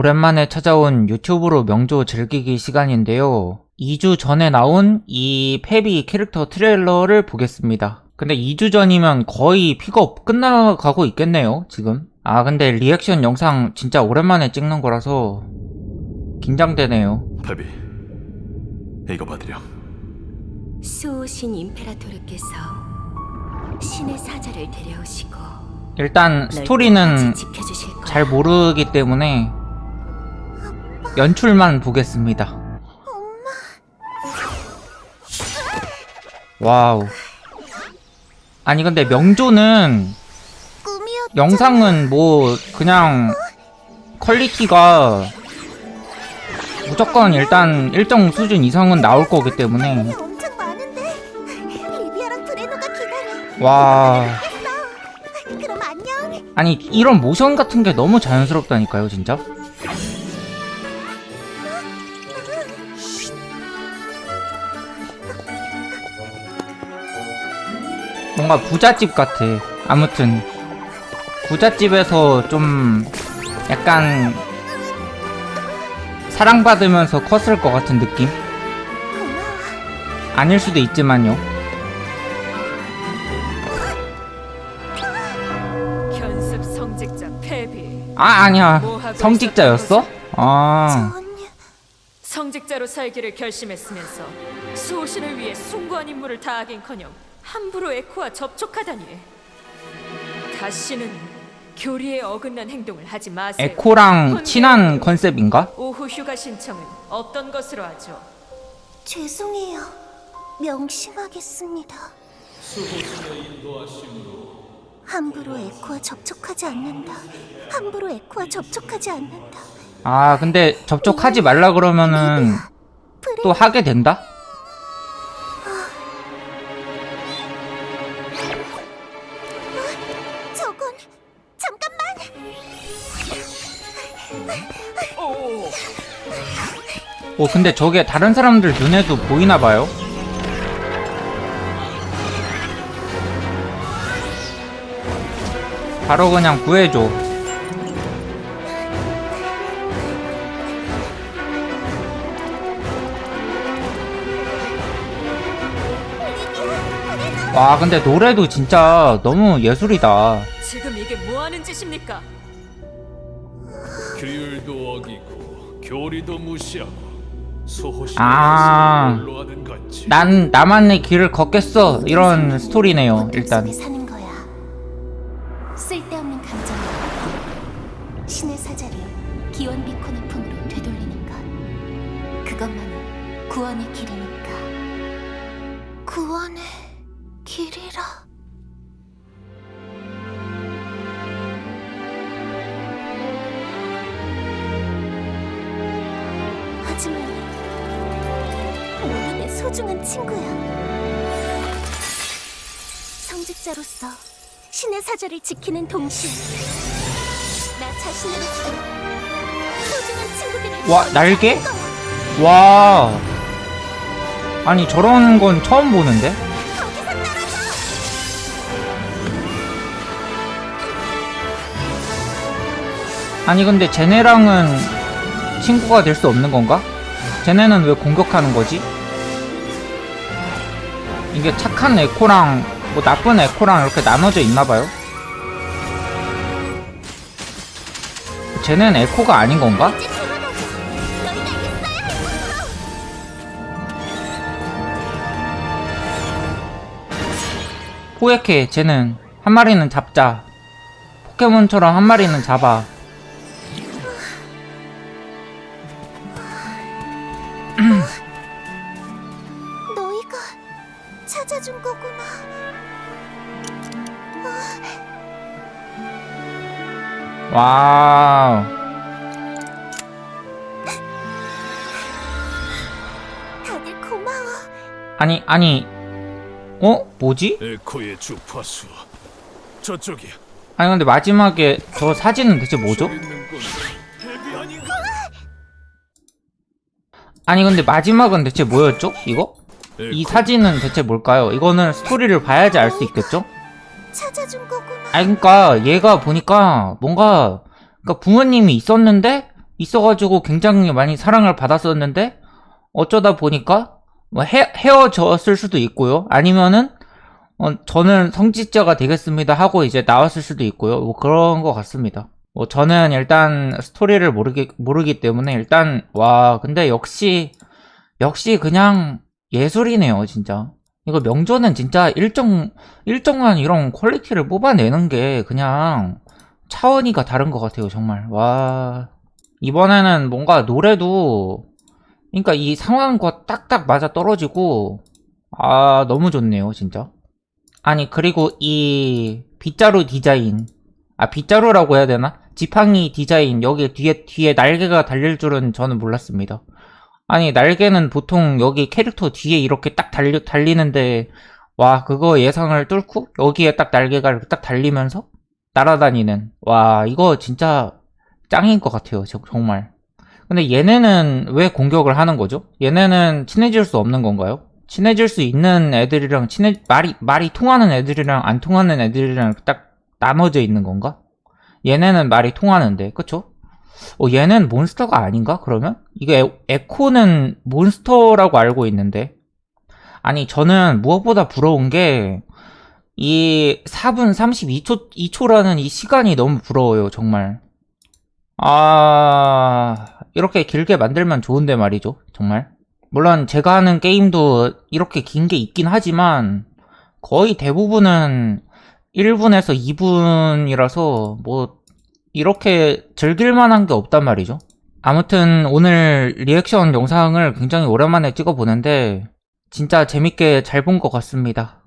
오랜만에 찾아온 유튜브로 명조 즐기기 시간인데요. 2주 전에 나온 이 페비 캐릭터 트레일러를 보겠습니다. 근데 2주 전이면 거의 픽업 끝나가고 있겠네요, 지금. 아, 근데 리액션 영상 진짜 오랜만에 찍는 거라서 긴장되네요. 페비 이거 받으렴 수호신 임페라토르께서 신의 사자를 데려오시고 일단 널 스토리는. 잘 모르기 때문에 연출만 보겠습니다. 와우. 아니 근데 명조는 영상은 뭐 그냥 퀄리티가 무조건 일단 일정 수준 이상은 나올 거기 때문에 와 아니 이런 모션 같은 게 너무 자연스럽다니까요 진짜 뭔가 부잣집 같아. 아무튼 부잣집에서 좀 약간 사랑받으면서 컸을 것 같은 느낌? 아닐 수도 있지만요. 견습 성직자 페비. 아 아니야. 뭐 성직자였어? 아. 전 성직자로 살기를 결심했으면서 수호신을 위해 숭고한 임무를 다하긴커녕 함부로 에코와 접촉하다니. 다시는 교리에 어긋난 행동을 하지 마세요. 에코랑 친한 컨셉인가? 오후 휴가 신청은 어떤 것으로 하죠? 죄송해요. 명심하겠습니다. 함부로 에코와 접촉하지 않는다. 함부로 에코와 접촉하지 않는다. 아 근데 접촉하지 말라 그러면은 또 하게 된다? 어 근데 저게 다른 사람들 눈에도 보이나 봐요? 바로 그냥 구해줘 와 근데 노래도 진짜 너무 예술이다 지금 이게 뭐하는 짓입니까? 규율도 어기고 교리도 무시하고 아. 난 나만의 길을 걷겠어. 이런 스토리네요 일단. 속에 사는 거야. 쓸데없는 감정을 신의 사자를 기원 비콘의 품으로 되돌리는 것. 그것만이 구원의 길이니까. 구원의 길이라. 하지만 소중한 친구야 성직자로서 신의 사자를 지키는 동시에 나 자신으로서 소중한 친구들을 와, 날개? 거야. 와 아니 저런 건 처음 보는데? 거기서! 아니 근데 쟤네랑은 친구가 될 수 없는 건가? 쟤네는 왜 공격하는 거지? 이게 착한 에코랑 뭐 나쁜 에코랑 이렇게 나눠져 있나 봐요? 쟤는 에코가 아닌 건가? 포획해 쟤는 한 마리는 잡자 포켓몬처럼 한 마리는 잡아 찾아준 거구나. 와우 다들 고마워. 아니 아니 어? 뭐지? 에코의 주파수 저쪽이야 아니 근데 마지막에 저 사진은 대체 뭐죠? 아닌가 아니 근데 마지막은 대체 뭐였죠? 이거? 이 에코, 사진은 대체 뭘까요? 이거는 스토리를 봐야지 알 수 있겠죠? 찾아준 거구나. 아니 그니까 얘가 보니까 뭔가 그러니까 부모님이 있었는데 있어가지고 굉장히 많이 사랑을 받았었는데 어쩌다 보니까 뭐 헤, 헤어졌을 수도 있고요. 아니면은 어, 저는 성직자가 되겠습니다 하고 이제 나왔을 수도 있고요. 뭐 그런 것 같습니다. 뭐 저는 일단 스토리를 모르기 모르기 때문에 일단 와 근데 역시 역시 그냥 예술이네요 진짜. 이거 명조는 진짜 일정 일정한 이런 퀄리티를 뽑아내는 게 그냥 차원이가 다른 것 같아요 정말. 와. 이번에는 뭔가 노래도 그러니까 이 상황과 딱딱 맞아 떨어지고 아 너무 좋네요 진짜. 아니 그리고 이 빗자루 디자인. 아 빗자루라고 해야 되나? 지팡이 디자인. 여기 뒤에 뒤에 날개가 달릴 줄은 저는 몰랐습니다 아니 날개는 보통 여기 캐릭터 뒤에 이렇게 딱 달리, 달리는데 와 그거 예상을 뚫고 여기에 딱 날개가 이렇게 딱 달리면서 날아다니는 와 이거 진짜 짱인 것 같아요 저- 정말 근데 얘네는 왜 공격을 하는 거죠? 얘네는 친해질 수 없는 건가요? 친해질 수 있는 애들이랑 친해 말이 말이 통하는 애들이랑 안 통하는 애들이랑 딱 나눠져 있는 건가? 얘네는 말이 통하는데 그쵸? 어 얘는 몬스터가 아닌가? 그러면? 이게 에- 에코는 몬스터라고 알고 있는데. 아니 저는 무엇보다 부러운 게 이 4분 32초 2초라는 이 시간이 너무 부러워요 정말. 아 이렇게 길게 만들면 좋은데 말이죠 정말. 물론 제가 하는 게임도 이렇게 긴 게 있긴 하지만 거의 대부분은 1분에서 2분이라서 뭐 이렇게 즐길 만한 게 없단 말이죠. 아무튼 오늘 리액션 영상을 굉장히 오랜만에 찍어 보는데 진짜 재밌게 잘 본 것 같습니다